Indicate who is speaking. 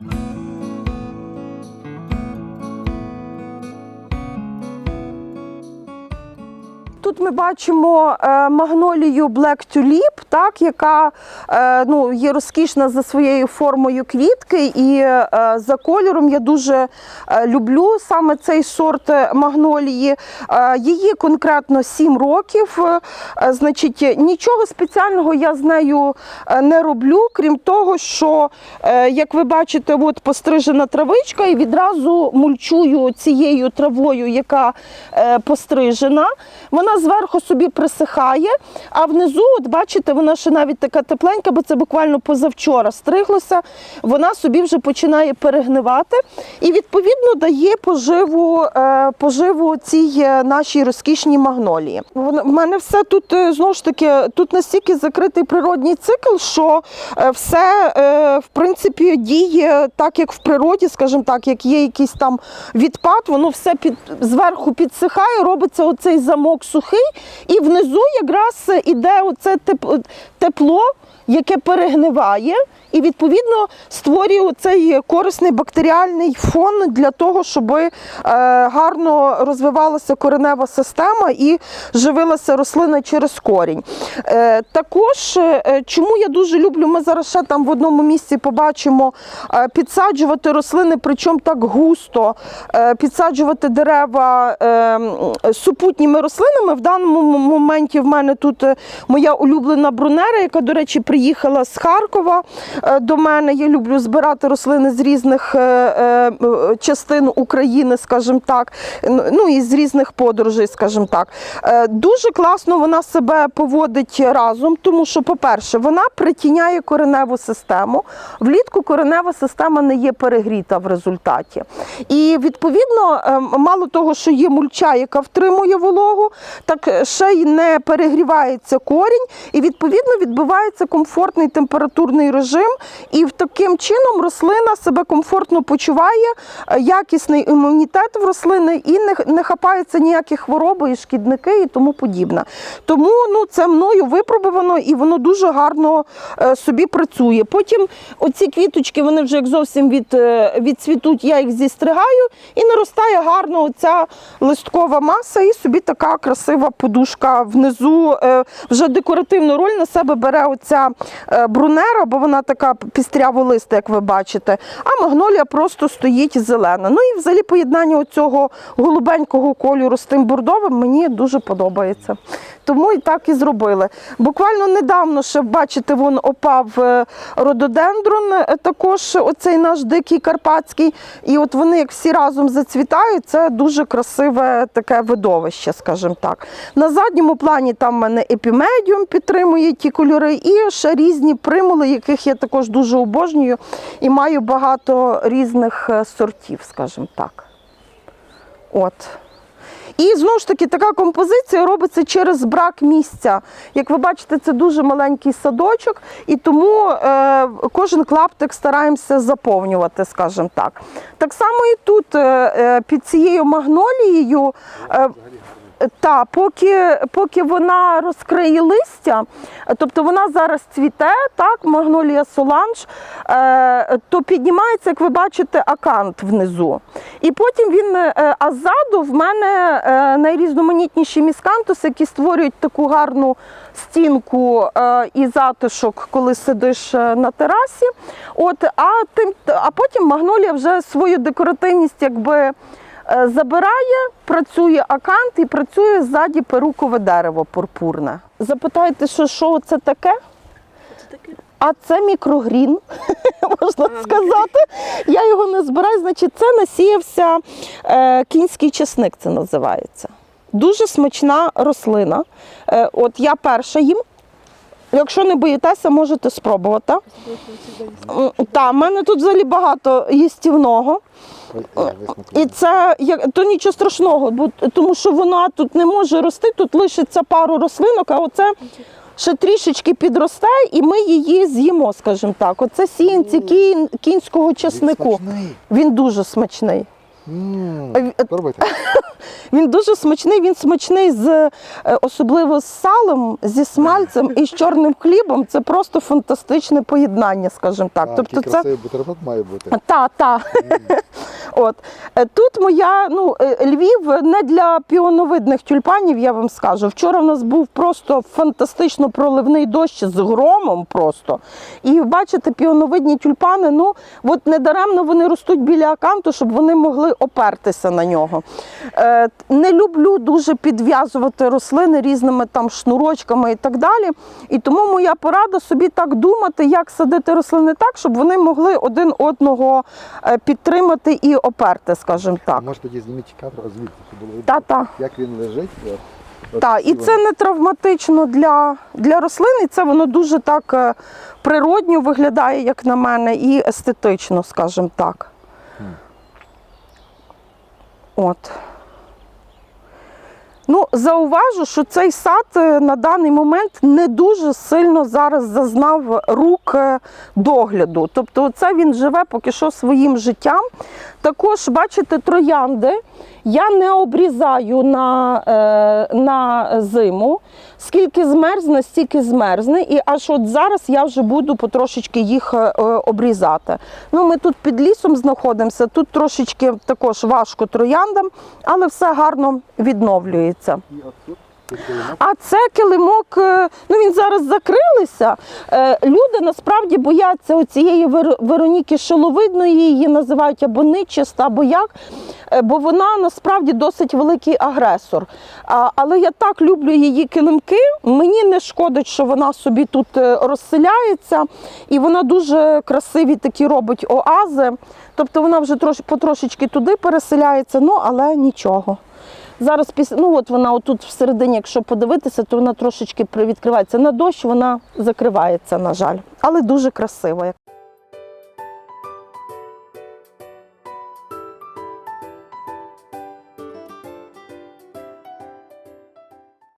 Speaker 1: thank you Тут ми бачимо е, магнолію Black Tulip, так, яка е, ну, є розкішна за своєю формою квітки і е, за кольором. Я дуже люблю саме цей сорт магнолії. Її конкретно 7 років. Значить, нічого спеціального я з нею не роблю, крім того, що, як ви бачите, от пострижена травичка, і відразу мульчую цією травою, яка пострижена. Вона зверху собі присихає, а внизу, от бачите, вона ще навіть така тепленька, бо це буквально позавчора стриглося. Вона собі вже починає перегнивати і відповідно дає поживу, е, поживу цій е, нашій розкішній магнолії. В мене все тут е, знову ж таки тут настільки закритий природній цикл, що все в принципі діє так, як в природі, скажімо так, як є якийсь там відпад, воно все під зверху підсихає, робиться оцей замок сухий, і внизу якраз іде оце тепло, яке перегниває. І відповідно створює цей корисний бактеріальний фон для того, щоб е, гарно розвивалася коренева система і живилася рослина через корінь. Е, також, е, чому я дуже люблю, ми зараз ще там в одному місці побачимо підсаджувати рослини, причому так густо, підсаджувати дерева супутніми рослинами. В даному моменті в мене тут е, моя улюблена брунера, яка, до речі, приїхала з Харкова е, до мене. Я люблю збирати рослини з різних е, частин України, скажімо так, ну і з різних подорожей, скажімо так. Дуже класно вона себе поводить разом, тому що, по-перше, вона притіняє кореневу систему. Влітку коренева система не є перегріта в результаті. І відповідно, е, мало того, що є мульча, яка втримує вологу, так ще й не перегрівається корінь, і відповідно відбувається комфортний температурний режим. І таким чином рослина себе комфортно почуває, е, якісний імунітет в рослини і не, не хапається ніякі хвороби і шкідники і тому подібне. Тому ну, це мною випробувано і воно дуже гарно е, собі працює. Потім оці квіточки, вони вже як зовсім від, е, відцвітуть, я їх зістригаю і наростає гарно оця листкова маса, і собі така красива подушка внизу. е, Вже декоративну роль на себе бере оця е, брунера, бо вона така пістряволиста, як ви бачите. А магнолія просто стоїть зелена. Ну і взагалі поєднання оцього голубенького кольору з тим бордовим мені дуже подобається. Тому і так і зробили. Буквально недавно ще, бачите, вон опав е, рододендрон, також оцей наш дикий карпатський. І от вони як всі разом зацвітають, це дуже красиве таке видовище, скажімо так. На задньому плані там в мене епімедіум підтримує ті кольори, і ще різні примули, яких я також дуже обожнюю і маю багато різних е, сортів, скажімо так. От. І знову ж таки така композиція робиться через брак місця. Як ви бачите, це дуже маленький садочок, і тому е, кожен клаптик стараємося заповнювати, скажімо так. Так само і тут е, е, під цією магнолією. Е, та, поки, поки вона розкриє листя, тобто вона зараз цвіте, так, магнолія соланж, е, то піднімається, як ви бачите, акант внизу. І потім він, е, а ззаду в мене е, найрізноманітніші міскантуси, які створюють таку гарну стінку е, і затишок, коли сидиш е, на терасі. От, а, тим, а потім магнолія вже свою декоративність якби забирає, працює акант і працює ззаді перукове дерево пурпурне. Запитаєте, що, що це таке? А це мікрогрін, можна сказати. Я його не збираю, значить, це насіявся е, кінський чесник, це називається. Дуже смачна рослина. Е, от я перша їм. Якщо не боїтеся, можете спробувати. М, Та, в мене тут взагалі багато їстівного. І це то нічого страшного, бо тому що вона тут не може рости, тут лишиться пару рослинок, а оце ще трішечки підросте, і ми її з'їмо, скажімо так. Оце сіянці кін, кінського чеснику. Він дуже смачний.
Speaker 2: М,
Speaker 1: Е,
Speaker 2: Пробуйте.
Speaker 1: Він дуже смачний. Він смачний з е, особливо з салом, зі смальцем і з чорним хлібом. Це просто фантастичне поєднання, скажімо так.
Speaker 2: А,
Speaker 1: тобто,
Speaker 2: який
Speaker 1: це
Speaker 2: красивий бутерброд має бути.
Speaker 1: та, та. От Е, тут моя ну е, Львів не для піоновидних тюльпанів, я вам скажу. Вчора в нас був просто фантастично проливний дощ з громом просто. І бачите, піоновидні тюльпани, ну от недаремно вони ростуть біля аканту, щоб вони могли опертися на нього. Е, не люблю дуже підв'язувати рослини різними там шнурочками і так далі. І тому моя порада собі так думати, як садити рослини так, щоб вони могли один одного е, підтримати і оперти, скажімо так.
Speaker 2: Може тоді зніміть кадр, звідти, щоб було
Speaker 1: Та-та.
Speaker 2: як він лежить.
Speaker 1: Так, і це не травматично для, для рослин, і це воно дуже так е, природньо виглядає, як на мене, і естетично, скажімо так. От. Ну, зауважу, що цей сад е, на даний момент не дуже сильно зараз зазнав рук е, догляду. Тобто, це він живе поки що своїм життям. Також, бачите, троянди я не обрізаю на, е, на зиму. Скільки змерзне, стільки змерзне. І аж от зараз я вже буду потрошечки їх е, обрізати. Ну, ми тут під лісом знаходимося, тут трошечки також важко трояндам, але все гарно відновлюється.
Speaker 2: І от.
Speaker 1: А це килимок, е, ну він зараз закрилися. Е, Люди насправді бояться оцієї Вер- Вероніки Шиловидної, її називають або нечиста, або як, е, бо вона насправді досить великий агресор. Але я так люблю її килимки. Мені не шкодить, що вона собі тут розселяється, і вона дуже красиві такі робить оази. Тобто вона вже трош, потрошечки туди переселяється, ну але нічого. Зараз після, ну от вона отут всередині, якщо подивитися, то вона трошечки привідкривається. На дощ вона закривається, на жаль. Але дуже красиво.